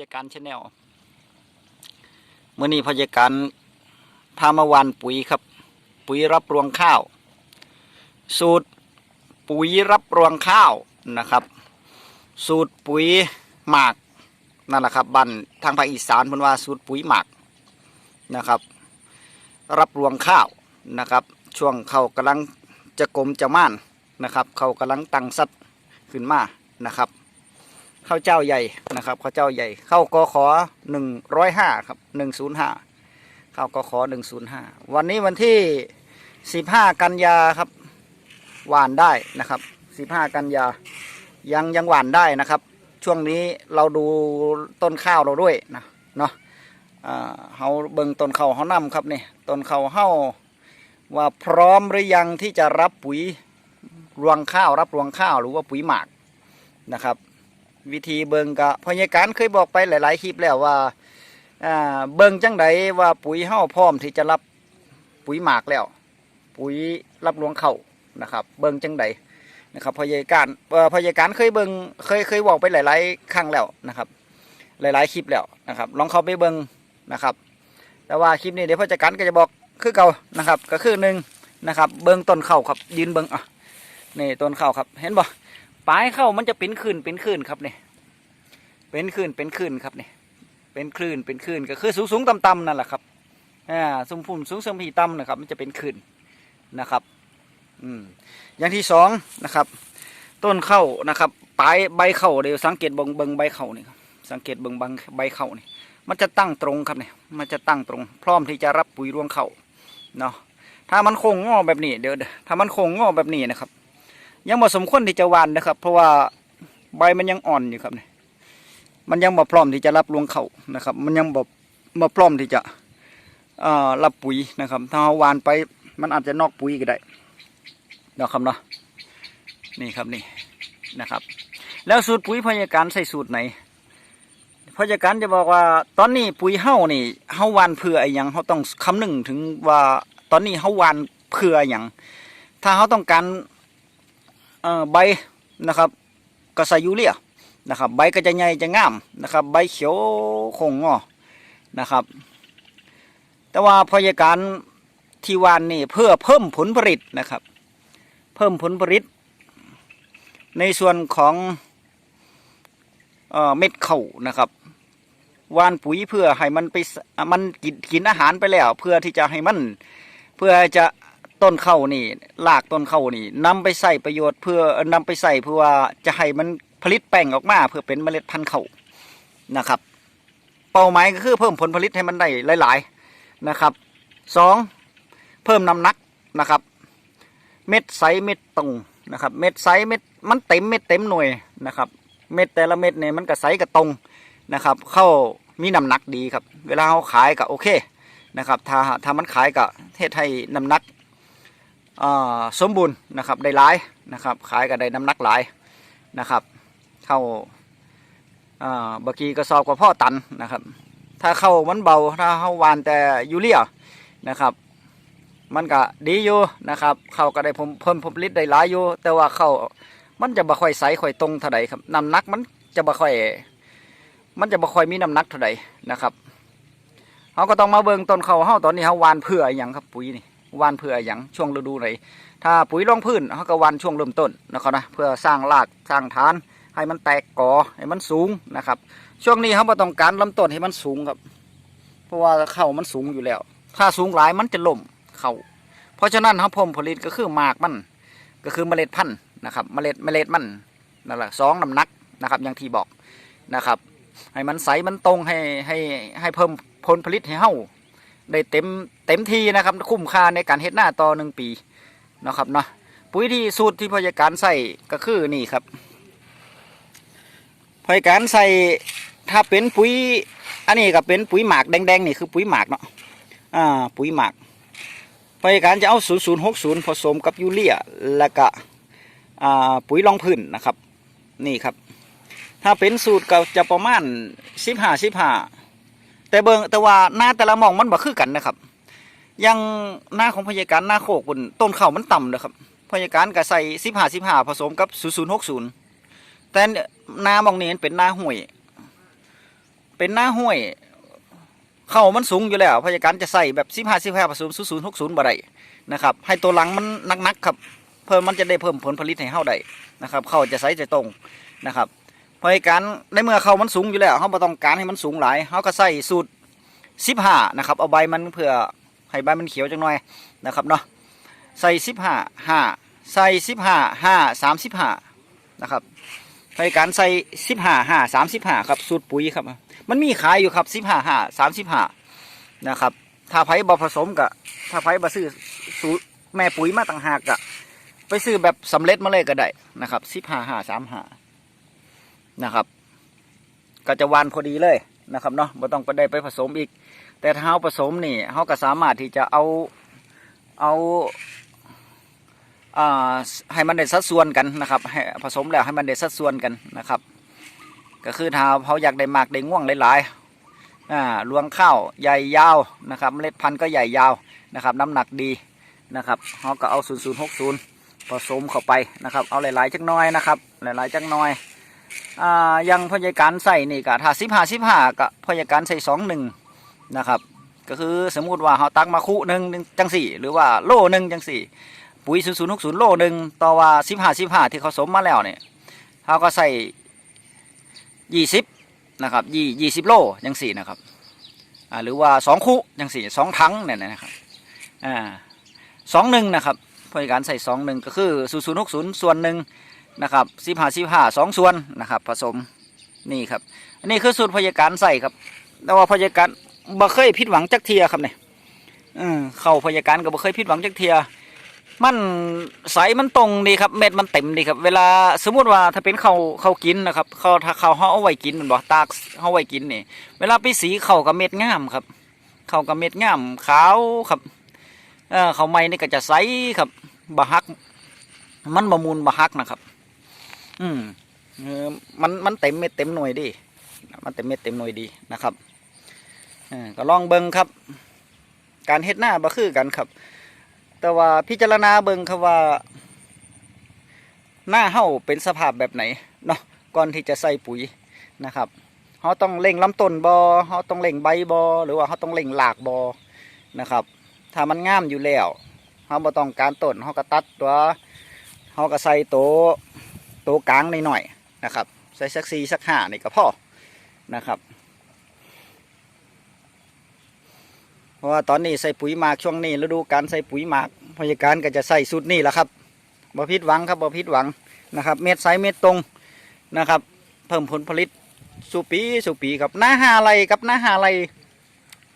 ยาการชาแนลเมื่อนี้พยาการพามาวันปุ๋ยครับ ปุ๋ยรับรวงข้าว สูตรปุ๋ยรับรวงข้าวนะครับ สูตรปุ๋ยหมากนั่นแหละครับบันทางภาคอีสานเป็นว่าสูตรปุ๋ยหมากนะครับ รับรวงข้าวนะครับ ช่วงเขากำลังจะกลมจะม่านนะครับ เขากำลังตั้งสัตว์ขึ้นมานะครับ ข้าวเจ้าใหญ่นะครับข้าวเจ้าใหญ่เข้ากขอหนึ่งร้อยห้าครับหนึ่งศูนย์ห้าเข้ากขอหนึ่งศูนย์ห้าวันนี้วันที่สิบห้ากันยาครับหวานได้นะครับสิบห้ากันยายังยังหวานได้นะครับ ช่วงนี้เราดูต้นข้าวเราด้วยนะเนาะเฮาเบิ่งต้นข้าวเฮานำครับนี่ต้นข้าวเฮาว่าพร้อมหรือยังที่จะรับปุ๋ยรวงข้าวรับรวงข้าวหรือว่าปุ๋ยหมากนะครับ วิธีเบิงกะพยาการเคยบอกไปหลาย ๆ คลิปแล้วว่าเบิงจังไดว่าปุ๋ยเฮาพร้อมที่จะรับปุ๋ยหมากแล้ว ปุ๋ยรับรวงเข้านะครับ เบิงจังไดนะครับพยาการพยาการเคยเบิงเคยเคยบอกไปหลาย ๆ ครั้งแล้วนะครับ หลาย ๆ คลิปแล้วนะครับ ลองเข้าไปเบิงนะครับ แต่ว่าคลิปนี้เดี๋ยวพยาการก็จะบอกคือเก่านะครับ ก็คือหนึ่งนะครับ เบิงต้นเข้าครับยืนเบิงอะนี่ต้นเข้าครับเห็นบ่ ปลายเข้ามันจะเป็นคลื่นเป็นคลื่นครับเนี่ยเป็นคลื่นเป็นคลื่นครับเนี่ยเป็นคลื่นเป็นคลื่นก็คือสูงสูงต่ำต่ำนั่นแหละครับอ่าสูงพุ่มสูงเสริมพีต่ำนะครับ มันจะเป็นคลื่นนะครับอืมอย่างที่สองนะครับ ต้นเข้านะครับปลายใบเข้าเดี๋ยวสังเกตเบิงเบิงใบเข้านี่ครับสังเกตเบิงบังใบเข้านี่มันจะตั้งตรงครับเนี่ยมันจะตั้งตรง พร้อมที่จะรับปุ๋ยรวงเข้าเนาะถ้ามันโค้งงอแบบนี้เดี๋ยวถ้ามันโค้งงอแบบนี้นะครับ ยังบ่สมควรที่จะหวานนะครับ เพราะว่าใบมันยังอ่อนอยู่ครับเนี่ยมันยังบ่พร้อมที่จะรับรวงเขานะครับ มันยังบ่บ่พร้อมที่จะรับปุ๋ยนะครับ ถ้าเราหวานไปมันอาจจะนอกปุ๋ยก็ได้เนาะครับเนาะนี่ครับนี่นะครับ แล้วสูตรปุ๋ยพยาการใส่สูตรไหนพยาการจะบอกว่าตอนนี้ปุ๋ยเฮานี่เฮาหวานเพื่ออะไรหยังเฮาต้องคำนึงถึงว่าตอนนี้เฮาหวานเพื่ออะไรหยังถ้าเฮาต้องการ ใบนะครับก็ใส่ยูเรียนะครับใบก็จะใหญ่จะงามนะครับใบเขียวคงงอนะครับ แต่ว่าพยาการที่วานนี่เพื่อเพิ่มผลผลิตนะครับ เพิ่มผลผลิต ในส่วนของเเม็ดเข่านะครับวานปุ๋ยเพื่อให้มันไปมันกินกินอาหารไปแล้ว เพื่อที่จะให้มันเพื่อจะ ต้นเข้านี่รากต้นเข้านี่นำไปใส่ประโยชน์เพื่อนำไปใส่เพื่อว่าจะให้มันผลิตแป้งออกมา เพื่อเป็นเมล็ดพันธุ์เข้านะครับ เป้าหมายก็คือเพิ่มผลผลิตให้มันได้หลาย ๆนะครับสองเพิ่มน้ำหนักนะครับ เม็ดใสเม็ดตรงนะครับ เม็ดใสเม็ดมันเต็มเม็ดเต็มหน่วยนะครับ เม็ดแต่ละเม็ดเนี่ยมันก็ใสกับตรงนะครับ เข้ามีน้ำหนักดีครับ เวลาเขาขายก็โอเคนะครับ ถ้าถ้ามันขายก็เทศให้น้ำหนัก สมบูรณ์นะครับได้หลายนะครับ ขายก็ได้น้ำหนักหลายนะครับเข้าอ่าบางทีก็สอบกับพ่อตันนะครับ ถ้าเข้ามันเบาถ้าเข้าวานแต่ยูเรียนะครับ มันก็ดีอยู่นะครับเข้าก็ได้ผมเพิ่มผลผลิตได้หลายอยู่ แต่ว่าเข้ามันจะบ่ค่อยใสค่อยตรงเท่าใดครับน้ำหนักมันจะบ่ค่อยมันจะบ่ค่อยมีน้ำหนักเท่าใดนะครับเขาก็ต้องมาเบิ่งต้นเขาเฮาตอนนี้เขาหวานเพื่ออย่างครับปุ๋ยนี่ วานเพื่ออย่างช่วงฤดูไหนถ้าปุ๋ยรองพื้นเขาก็วานช่วงเริ่มต้นนะครับนะเพื่อสร้างรากสร้างฐาน ให้มันแตกกอให้มันสูงนะครับ ช่วงนี้เขาบ่ต้องการลำต้นให้มันสูงครับ เพราะว่าเข่ามันสูงอยู่แล้ว ถ้าสูงหลายมันจะล่มเข่าเพราะฉะนั้นเขาผลผลิตก็คือหมากมันก็คือเมล็ดพันธุ์นะครับ เมล็ดเมล็ดมันนั่นแหละสองน้ำหนักนะครับอย่างที่บอกนะครับ ให้มันใสมันตรงให้ให้ให้เพิ่มผลผลิตให้เฮา ได้เต็มเต็มที่นะครับคุ้มค่าในการเฮ็ดหน้าต่อหนึ่งปีเนาะครับเนาะปุ๋ยที่สูตรที่พยาการใส่ก็คือนี่ครับพยาการใส่ถ้าเป็นปุ๋ยอันนี้ก็เป็นปุ๋ยหมากแดงๆนี่คือปุ๋ยหมากเนาะอ่าปุ๋ยหมากพยาการจะเอา 0060 ผสมกับยูเรียแล้วก็อ่าปุ๋ยรองพื้นนะครับ นี่ครับ ถ้าเป็นสูตรก็จะประมาณ 15 15 แต่เบิงแต่ว่าหน้าแต่ละมองมันบ่คือกันนะครับยังหน้าของพยาการหน้าโคกบนต้นเข่ามันต่ำนะครับพยาการก็ใส่สิบห้าสิบห้าผสมกับศูนย์ศูนย์หกศูนย์แต่หน้ามองนี้มันเป็นหน้าห่วย เป็นหน้าห้วย เข้ามันสูงอยู่แล้วพยาการจะใส่แบบสิบห้าสิบห้าผสมศูนย์ศูนย์หกศูนย์บ่ได้นะครับให้ตัวหลังมันนักๆครับเพิ่มมันจะได้เพิ่มผลผลิตให้เฮาได้นะครับ เข้าจะใส่จะตรงนะครับ พยาการในเมื่อเขามันสูงอยู่แล้วเฮาบ่ต้องการให้มันสูงหลายเฮาก็ใส่สูตรสิบห้านะครับเอาใบมันเพื่อให้ใบมันเขียวจังหน่อยนะครับเนาะใส่สิบห้าห้าใส่สิบห้าห้าสามสิบห้านะครับพยาการใส่สิบห้าห้าสามสิบห้าครับสูตรปุ๋ยครับ มันมีขายอยู่ครับสิบห้าห้าสามสิบห้านะครับถ้าไผ่บผสมกับถ้าไผ่บซื้อสูตรแม่ปุ๋ยมาต่างหากกะไปซื้อแบบสำเร็จมาเลยก็ได้นะครับสิบห้าห้าสามห้า นะครับ ก็จะวานพอดีเลยนะครับเนาะไม่ต้องไปได้ไปผสมอีก แต่ถ้าเราผสมนี่เราก็สามารถที่จะเอาเอาอ่าให้มันได้สัดส่วนกันนะครับให้ผสมแล้วให้มันได้สัดส่วนกันนะครับ ก็คือถ้าเขาอยากได้หมากได้ง่วงหลายๆอ่ารวงข้าวใหญ่ยาวนะครับเมล็ดพันธุ์ก็ใหญ่ยาวนะครับ น้ำหนักดีนะครับเขาก็เอา 0060 ผสมเข้าไปนะครับ เอาหลายๆจักน้อยนะครับ หลายๆจักน้อย อ่ายังพยาการใส่นี่ก็ถ้าสิบห้าสิบห้าก็พยาการใส่สองหนึ่งนะครับ ก็คือสมมุติว่าเขาตักมาคู่หนึ่งจังสี่ หรือว่าโลหนึ่งจังสี่ ปุ๋ย0060โลหนึ่งต่อว่าสิบห้าสิบห้าที่เขาสมมาแล้วเนี่ยเขาก็ใส่ยี่สิบนะครับยี่ยี่สิบโลยังสี่นะครับอ่าหรือว่าสองคู่ยังสี่สองถังเนี่ยนะครับอ่าสองหนึ่งนะครับพยาการใส่สองหนึ่งก็คือศูนย์ศูนย์หกศูนย์ส่วนหนึ่ง นะครับสิบห้าสิบห้าสองส่วนนะครับ ผสมนี่ครับ อันนี้คือสูตรพยาการใส่ครับแต่ว่าพยาการบ่เคยผิดหวังจักเทียครับเนี่ยอืมเข้าพยาการก็บ่เคยผิดหวังจักเทีย มันใสมันตรงดีครับ เม็ดมันเต็มดีครับ เวลาสมมุติว่าถ้าเป็นเขาเขากินนะครับเขาถ้าเขาเขาเอาไว้กินมันบอกตากเขาไว้กินนี่ เวลาไปสีเข่ากับเม็ดงามครับ เข่ากับเม็ดงามขาวครับเออเขาไม่นี่ก็จะใสครับบะฮัก มันบะมูลบะฮักนะครับ อืมเออมันมันเต็มเม็ดเต็มหน่วยดีมันเต็มเม็ดเต็มหน่วยดีนะครับอก็ลองเบิ่งครับ การเฮ็ดหน้าบ่คือกันครับ แต่ว่าพิจารณาเบิ่งครับว่า หน้าเฮาเป็นสภาพแบบไหนเนาะก่อนที่จะใส่ปุ๋ยนะครับเฮาต้องเล่งลำต้นบอเฮาต้องเล่งใบบอหรือว่าเฮาต้องเล่งหลากบอนะครับ ถ้ามันงามอยู่แล้วเฮาบ่ต้องการต้นเฮาก็ตัดตัวเฮาก็ใส่โต ตวกลางหน่อยๆนะครับ ใส่สักสี่สักห้านี่ก็พอนะครับ เพราะว่าตอนนี้ใส่ปุ๋ยหมากช่วงนี้ฤดูการใส่ปุ๋ยหมากพยาการก็จะใส่สูตรนี้แหละครับบ่ผิดหวังครับบ่ผิดหวังนะครับ เม็ดไซส์เม็ดตรงนะครับ เพิ่มผลผลิตสูปีสูปีครับหน้าหาไรกับหน้าหาไร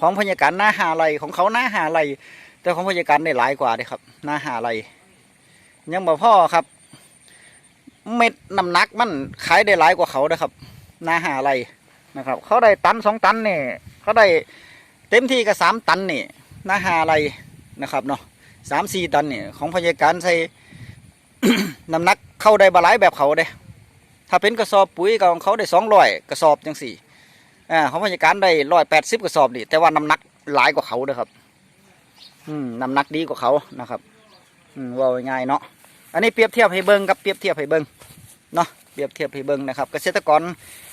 ของพยาการหน้าหาไรของเขาหน้าหาไรแต่ของพยาการได้หลายกว่าเลยครับหน้าหาไรยังบ่พ่อครับ เม็ดน้ำหนักมันขายได้หลายกว่าเขานะครับนาหาไรนะครับ เขาได้ตันสองตันเนี่ยเขาได้เต็มที่ก็สามตันนี่นาหาอะไรนะครับเนาะสามสี่ตันนี่ของพยาการใส่น้ำหนักเข้าได้บหลายแบบเขาเด้ถ้าเป็นกระสอบปุ๋ยก็ของเขาได้สองร้อยกระสอบจังสี่อ่าของพยาการได้ร้อยแปดสิบกระสอบนี่แต่ว่าน้ำหนักหลายกว่าเขาเด้ครับ อืมน้ำหนักดีกว่าเขานะครับ อืมว่าง่ายเนาะ อันนี้เปรียบเทียบให้เบิ้งกับเปรียบเทียบให้เบิ้งเนาะเปรียบเทียบให้เบิ้งนะครับ เกษตรกร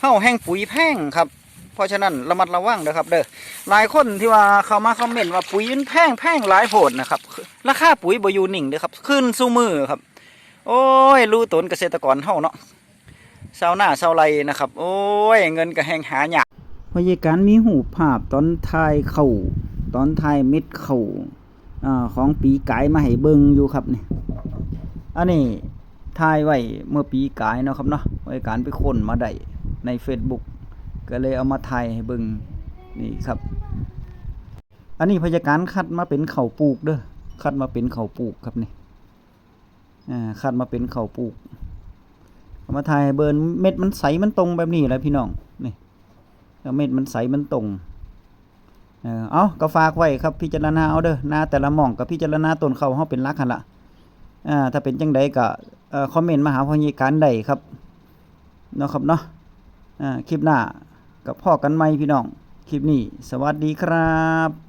เฮ้าแห้งปุ๋ยแพงครับ เพราะฉะนั้นระมัดระวังเด้อครับ เด้อหลายคนที่ว่าเขามาคอมเมนต์ว่าปุ๋ยมันแพงแพงหลายโพดนะครับราคาปุ๋ยบอยู่นิ่งเด้อครับขึ้นสู้มือครับ โอ้ยรู้ตนเกษตรกรเฮาเนาะชาวนาชาไรนะครับ โอ้ยเงินก็แหงหายากพยาการมีหูภาพตอนทายเข่าตอนทายเม็ดเข่าอของปีกายมาให้เบิ่งอยู่ครับเนี่ย อันนี้ทายไว้เมื่อปีกายเนาะครับเนาะพยาการไปค้นมาได้ใน Facebook ก็เลยเอามาถ่ายให้เบิ่งนี่ครับ อันนี้พยาการคัดมาเป็นเข่าปลูกเด้อคัดมาเป็นเข่าปลูกครับนี่อ่าคัดมาเป็นเข่าปลูกเอามาถ่ายให้เบิ่งเม็ดมันใสมันตรงแบบนี้แหละพี่น้องนี่แล้วเม็ดมันใสมันตรงเออเอาก็ฝากไว้ครับพิจารณาเอาเด้อหน้าแต่ละหม่องกับพิจารณาต้นเขาเฮาเป็นลักหันละ อ่าถ้าเป็นจังไดก็คอมเมนต์มาหาพยาการได้ครับเนาะครับเนาะอ่าคลิปหน้ากับพ่อกันไหมพี่น้อง คลิปนี้ สวัสดีครับ